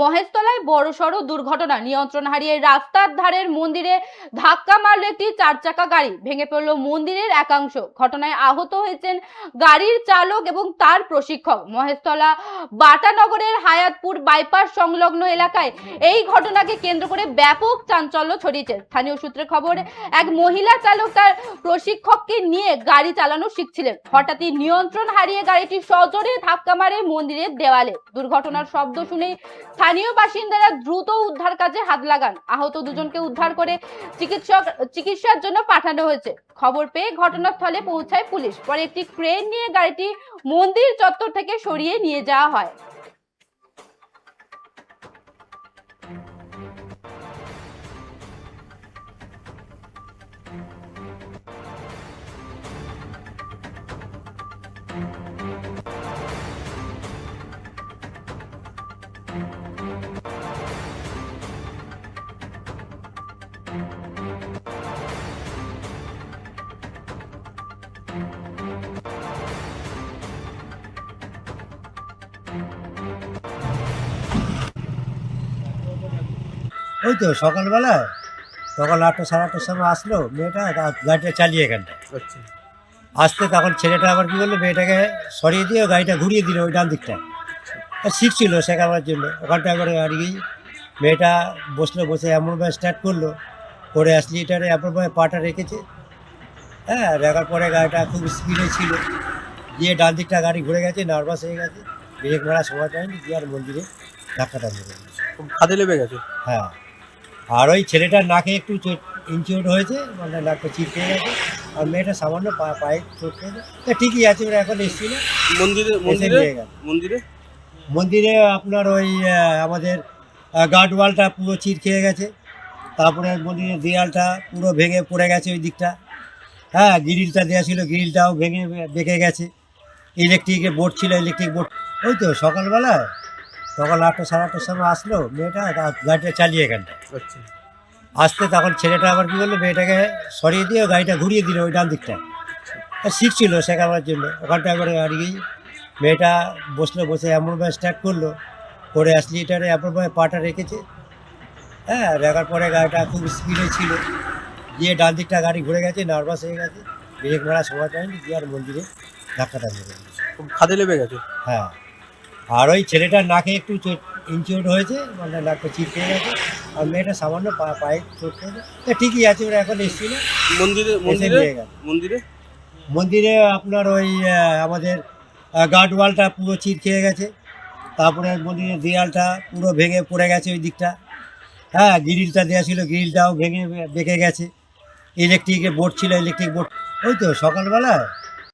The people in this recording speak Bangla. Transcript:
মহেশতলায় বড়সড় দুর্ঘটনা। নিয়ন্ত্রণ হারিয়ে রাস্তার ধারের মন্দিরে ধাক্কা মারল একটি চার চাকা গাড়ি। ভেঙে পড়ল মন্দিরের একাংশ। ঘটনায় আহত হয়েছেন গাড়ির চালক এবং তার প্রশিক্ষক। মহেশতলা বাটানগরের হায়াতপুর বাইপাস সংলগ্ন এলাকায় এই ঘটনাকে কেন্দ্র করে ব্যাপক চাঞ্চল্য ছড়িয়েছে। স্থানীয় সূত্রে খবর, এক মহিলা চালক তার প্রশিক্ষককে নিয়ে গাড়ি চালানো শিখছিলেন। হঠাৎই নিয়ন্ত্রণ হারিয়ে গাড়িটি সজোরে ধাক্কা মারে মন্দিরের দেওয়ালে। দুর্ঘটনার শব্দ শুনে স্থানীয় বাসিন্দারা দ্রুত উদ্ধার কাজে হাত লাগান। আহত দুজনকে উদ্ধার করে চিকিৎসক চিকিৎসার জন্য পাঠানো হয়েছে। খবর পেয়ে ঘটনাস্থলে পৌঁছায় পুলিশ। পরে একটি ক্রেন নিয়ে গাড়িটি মন্দির চত্বর থেকে সরিয়ে নিয়ে যাওয়া হয়। ওই তো সকালবেলা সকাল আটটা সাড়ে আটটার সময় আসলো মেয়েটা গাড়িটা চালিয়ে এখানটা আচ্ছা। আসতে তখন ছেলেটা আবার কি করল মেয়েটাকে সরিয়ে দিয়ে গাড়িটা ঘুরিয়ে দিল ওই ডান দিকটা শিখছিল শেখাবার জন্য। ওখানটা একবারে গাড়ি মেয়েটা বসল বসে এমনভাবে স্টার্ট করল করে আসলি এটারে এমনভাবে পাটা রেখেছে। হ্যাঁ রাখার পরে গাড়িটা খুব স্পিডে ছিল। দিয়ে ডান দিকটা গাড়ি ঘুরে গেছে নার্ভাস হয়ে গেছে। ব্রেক মারার সময় পায়নি দিয়ে আর মন্দিরে ধাক্কাটা মেরে। খুব খাদে লেগে গেছে? হ্যাঁ। আর ওই ছেলেটার নাকে একটু ইনচিউড হয়েছে মানে নাকটা চিপকে গেছে। আর মেয়েটা সামান্য পা পায়ে চোট খেয়েছে তা ঠিকই আছে ওরা এখন এসেছিল। মন্দিরে মন্দিরে? মন্দিরে? মন্দিরে আপনার ওই আমাদের গার্ড ওয়ালটা পুরো চির খেয়ে গেছে। তারপরে মন্দিরের দেয়ালটা পুরো ভেঙে পড়ে গেছে ওই দিকটা। হ্যাঁ গ্রিলটা দেওয়া ছিল গ্রিলটাও ভেঙে বেঁকে গেছে। ইলেকট্রিকের বোর্ড ছিল ইলেকট্রিক বোর্ড ওই তো সকালবেলা সকাল আটটা সাড়ে আটটার সময় আসলো মেয়েটা গাড়িটা চালিয়ে এখানটা আচ্ছা। আসতে তখন ছেলেটা আবার কি করল মেয়েটাকে সরিয়ে দিয়ে গাড়িটা ঘুরিয়ে দিল ওই ডান দিকটা শিখছিল শেখাবার জন্য। ওখানটা একবারে গাড়ি মেয়েটা বসল বসে এমনভাবে স্টার্ট করল করে আসলি এটারে এমনভাবে পাটা রেখেছে। হ্যাঁ রাখার পরে গাড়িটা খুব স্পিডে ছিল। দিয়ে ডান দিকটা গাড়ি ঘুরে গেছে নার্ভাস হয়ে গেছে। ব্রেক মারার সময় পায়নি গিয়ে আর মন্দিরে ধাক্কাটা মেরে গেছে খুব খাদে লেগে গেছে? হ্যাঁ। আর ওই ছেলেটার নাকে একটু ইনচিউড হয়েছে মানে নাকটা চিপকে গেছে আর মেয়েটা সামান্য পা পায়ে চোট খেয়েছে তা ঠিকই আছে ওরা এখন এসেছিল। মন্দিরে মন্দিরে? মন্দিরে? মন্দিরে আপনার ওই আমাদের গার্ড ওয়ালটা পুরো চির খেয়ে গেছে। তারপরে মন্দিরের দেয়ালটা পুরো ভেঙে পড়ে গেছে ওই দিকটা। হ্যাঁ গ্রিলটা দেওয়া ছিল গ্রিলটাও ভেঙে বেঁকে গেছে। ইলেকট্রিকের বোর্ড ছিল ইলেকট্রিক বোর্ড ওই তো সকালবেলা